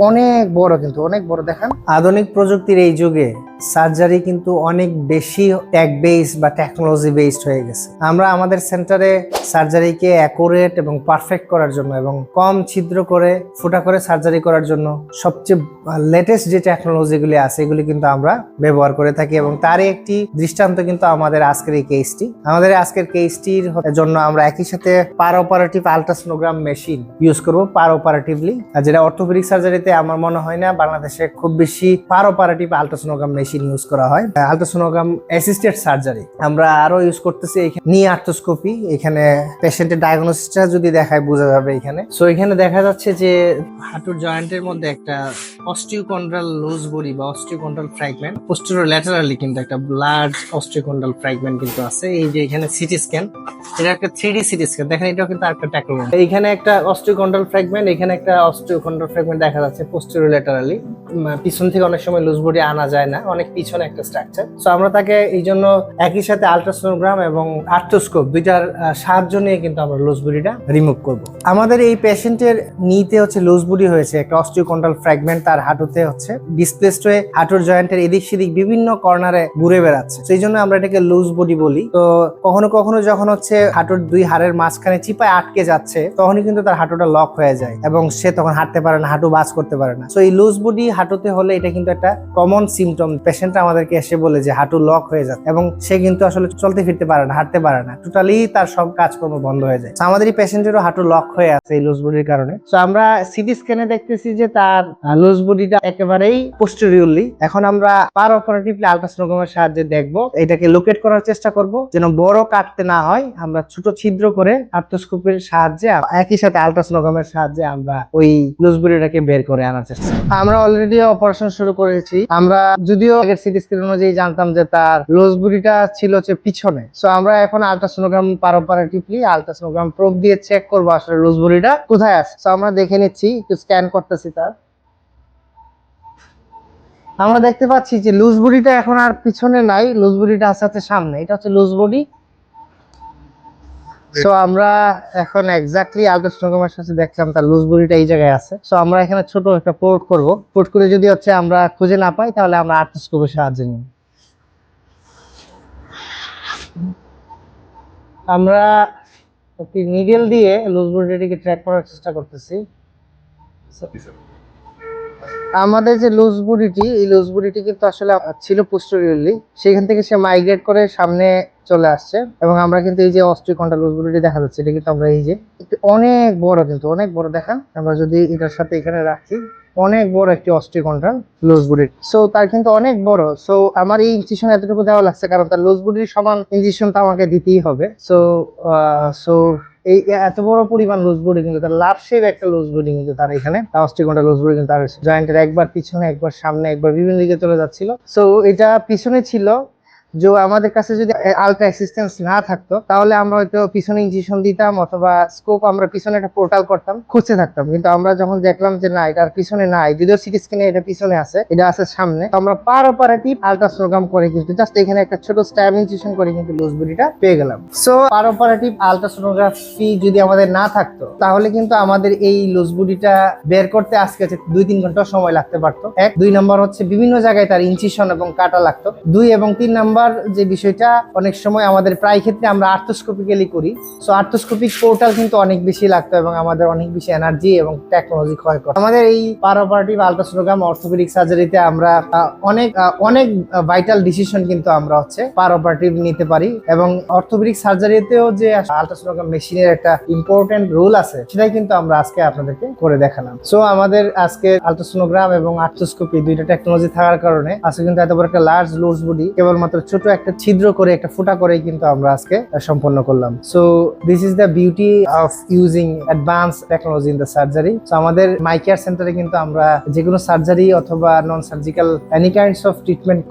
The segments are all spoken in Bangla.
অনেক বড় কিন্তু অনেক বড়। দেখেন। আধুনিক প্রযুক্তির এই যুগে সার্জারি কিন্তু অনেক বেশি ট্যাক বেসড বা টেকনোলজি বেসড হয়ে গেছে। আমরা আমাদের সেন্টারে সার্জারিকে অ্যাকুরেট এবং পারফেক্ট করার জন্য এবং কম ছিদ্র করে, ফুটা করে সার্জারি করার জন্য সবচেয়ে লেটেস্ট যে টেকনোলজিগুলি আছে, এগুলি কিন্তু আমরা ব্যবহার করে থাকি এবং তারই একটি দৃষ্টান্ত কিন্তু আমাদের আজকের এই কেসটি আমাদের আজকের কেসটির জন্য আমরা একই সাথে per operative ultrasonogram machine use করব পার অপারেটিভলি যেটা অর্থোপেডিক সার্জারিতে আমার মনে হয় না, বাংলাদেশে খুব বেশি per operative ultrasonogram machine use করা হয়। আলট্রাসোনোগ্রাম অ্যাসিস্টেড সার্জারি আমরা আরও ইউজ করতেছি এখানে নি আর্থোস্কোপি এখানে পেশেন্টের ডায়াগনোসিসটা যদি দেখায়, বোঝা যাবে এখানে। সো এখানে দেখা যাচ্ছে যে হাঁটুর জয়েন্টের মধ্যে একটা অস্টিওকন্ড্রাল লুজ বডি বা অস্টিওকন্ড্রাল ফ্র্যাগমেন্ট পোস্টেরিয়র ল্যাটারালি কিন্তু একটা লার্জ অস্টিওকন্ড্রাল ফ্র্যাগমেন্ট কিন্তু আছে। এই যে এখানে সিটি স্ক্যান এটা একটা থ্রি ডি সিটি স্ক্যান দেখেন, এটাও কিন্তু একটা টেকনোলজি এইখানে একটা অস্টিওকন্ড্রাল ফ্র্যাগমেন্ট এখানে একটা অস্টিওকন্ড্রাল ফ্র্যাগমেন্ট দেখা যাচ্ছে পোস্টেরিয়র ল্যাটারালি পিছন থেকে অনেক সময় লুজ বডি আনা যায় না, অনেক পিছনে একটা স্ট্রাকচার সো আমরা তাকে এই জন্য একই সাথে আলট্রাসোনোগ্রাম এবং আর্থোস্কোপ দুইটার সাহায্য নিয়ে কিন্তু আমরা লুজ বডিটা রিমুভ করব। আমাদের এই পেশেন্টের নিতে হচ্ছে লুজ বডি হয়েছে, একটা অস্টিওকন্ড্রাল ফ্র্যাগমেন্ট তার হাঁটুতে হচ্ছে। ডিসপ্লেসড হয়ে হাঁটুর জয়েন্টের এদিক সেদিক বিভিন্ন কর্নারে ঘুরে বেড়াচ্ছে। সেই জন্য আমরা এটাকে লুজ বডি বলি। তো কখনো কখনো যখন হচ্ছে হাঁটুর দুই হাড়ের মাঝখানে চিপায় আটকে যাচ্ছে, তখনই কিন্তু তার হাঁটুটা লক হয়ে যায় এবং সে তখন হাঁটতে পারে না, হাঁটু বাজ করতে পারে না। তো এই লুজ বডি হাঁটুতে হলে এটা কিন্তু একটা কমন সিমটম পেশেন্ট আমাদেরকে এসে বলে যে হাঁটু লক হয়ে যাচ্ছে এবং সে কিন্তু আসলে চলতে ফিরতে পারে না, হাঁটতে পারে না। টোটালি তার সব কাজকর্ম বন্ধ হয়ে যায়। আমাদের এই পেশেন্টেরও হাঁটু লক হয়ে আছে এই লুজ বডির কারণে। তো আমরা সিটি স্ক্যানে দেখতেছি যে তার লুজ বডিটা একেবারেই পোস্টেরিয়রলি এখন আমরা পার অপারেটিভলি আলট্রাসোনোগ্রামের সাহায্যে দেখব, এটাকে লোকেট করার চেষ্টা করব, যেন বড় কাটতে না হয়। আমরা ছোট ছিদ্র করে আর্থোস্কোপের সাহায্যে একই সাথে আলট্রাসোনোগ্রামের সাহায্যে আমরা ওই লুজ বের করে আনার চেষ্টা। আমরা অলরেডি অপারেশন শুরু করেছি। আমরা যদিও আগের সিটি স্ক্যান অনুযায়ী জানতাম যে তার লুজ বডিটা ছিল হচ্ছে পিছনে। সো আমরা এখন ultrasonogram per operatively ultrasonogram probe দিয়ে চেক করব আসলে লুজ বডিটা কোথায় আছে। সো আমরা দেখে নিচ্ছি, একটু স্ক্যান করতেছি তার। আমরা দেখতে পাচ্ছি যে লুজ বডিটা এখন আর পিছনে নাই লুজ বডিটা আছে সামনে। এটা হচ্ছে লুজ বডি সো আমরা এখন এক্স্যাক্টলি আলট্রাসোনোগ্রামের সাথে দেখলাম তার লুজ বডিটা এই জায়গায় আছে। সো আমরা এখানে ছোট একটা পোর্ট করব। পোর্ট করে যদি হচ্ছে আমরা খুঁজে না পাই তাহলে আমরা আর্থোস্কোপের সাহায্য নিই। আমরা একটি নিডেল দিয়ে লুজ বডিটাকে ট্র্যাক করার চেষ্টা করতেছি। আমাদের যে লুজ বডিটি এই লুজ বডিটি কিন্তু আসলে ছিল পোস্টেরিয়রলি সেখান থেকে সে মাইগ্রেট করে সামনে চলে আসছে এবং আমরা কিন্তু এই যে অস্ট্রিকন্টা লুজ দেখা যাচ্ছে, এটা কিন্তু আমরা এই যে অনেক বড় কিন্তু, অনেক বড় দেখা আমরা যদি এটার সাথে এখানে রাখি, অনেক বড় একটি অস্ট্রিকন্টাল লুজ বডি সো তার কিন্তু অনেক বড়। সো আমার এই ইনজিশন এতটুকু দেওয়া লাগছে কারণ তার লুজ বডির সমান ইনজিশনটা আমাকে দিতেই হবে। সো সো এই এত বড় পরিমাণ লুজ কিন্তু, তার লাভ শেপ একটা লুজ কিন্তু তার এখানে অস্ট্রিকন্টা লুজ বডি কিন্তু তার জয়েন্টের একবার পিছনে, একবার সামনে, একবার বিভিন্ন দিকে চলে যাচ্ছিল। সো এটা পিছনে ছিল যে আমাদের কাছে যদি আলট্রা অ্যাসিস্ট্যান্স না থাকতো, তাহলে আমরা হয়তো পিছনে ইনজেকশন দিতাম অথবা স্কোপ আমরা পিছনে একটা পোর্টাল করতাম, খুঁজতে থাকতাম। কিন্তু আমরা যখন দেখলাম যে না এটার পিছনে নাই, যদিও সিটি স্ক্যানে এটা পিছনে আছে, এটা আছে সামনে, তো আমরা পার অপারেটিভ আলট্রাসোনোগ্রাম করে কিন্তু জাস্ট এখানে একটা ছোট স্ট্যাব ইনজেকশন করে কিন্তু লুজ বডিটা পেয়ে গেলাম। সো পার অপারেটিভ আলট্রাসোনোগ্রাফি যদি আমাদের না থাকতো, তাহলে কিন্তু আমাদের এই লুজ বডিটা বের করতে আজকে দুই তিন ঘণ্টা সময় লাগতে পারতো। এক, দুই নম্বর হচ্ছে বিভিন্ন জায়গায় তার ইনচিশন এবং কাটা লাগতো। দুই এবং তিন নাম্বার যে বিষয়টা, অনেক সময় আমাদের প্রায় ক্ষেত্রে আমরা আর্থোস্কোপিক্যালি করি। সো আর্থোস্কোপিক পোর্টাল কিন্তু অনেক বেশি লাগতো এবং আমাদের অনেক বেশি এনার্জি এবং টেকনোলজি ক্ষয় করতো। আমাদের এই পারাপারেটিভ আলট্রাসোনোগ্রাম অর্থোপেডিক সার্জারিতে আমরা অনেক অনেক ভাইটাল ডিসিশন কিন্তু আমরা হচ্ছে পারাপারেটিভ নিতে পারি এবং অর্থোপেডিক সার্জারিতেও যে আলট্রাসোনোগ্রাম মেশিনের একটা ইম্পর্টেন্ট রোল আছে, সেটাই কিন্তু আমরা আজকে আপনাদেরকে করে দেখালাম। সো আমাদের আজকে আলট্রাসোনোগ্রাম এবং আর্থোস্কোপি দুইটা টেকনোলজি থাকার কারণে আজকে কিন্তু এত বড় একটা লার্জ লুজ বডি কেবলমাত্র ছোট একটা ছিদ্র করে, একটা ফুটা করে কিন্তু আমরা আজকে সম্পন্ন করলাম। So this is the beauty of using advance technology in the surgery so আমাদের মাই কেয়ার সেন্টারে কিন্তু আমরা যে কোনো সার্জারি অথবা non surgical any kinds of treatment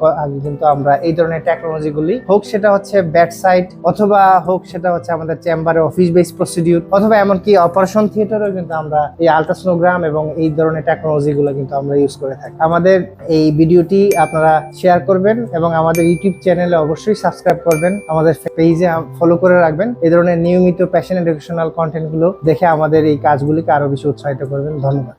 কিন্তু আমরা এই ধরনের টেকনোলজি গুলি, হোক সেটা হচ্ছে বেড সাইড অথবা হোক সেটা হচ্ছে আমাদের চেম্বারে অফিস বেস প্রসিডিউর অথবা এমনকি অপারেশন থিয়েটারেও কিন্তু আমরা এই আলট্রাসোনোগ্রাম এবং এই ধরনের টেকনোলজি গুলো কিন্তু আমরা ইউজ করে থাকি। আমাদের এই ভিডিওটি আপনারা শেয়ার করবেন এবং আমাদের ইউটিউব চ্যানেলে অবশ্যই সাবস্ক্রাইব করবেন, আমাদের পেজে ফলো করে রাখবেন। এই ধরনের নিয়মিত প্যাশন এডুকেশনাল কন্টেন্টগুলো দেখে আমাদের এই কাজগুলিকে আরও বেশি উৎসাহিত করবেন। ধন্যবাদ।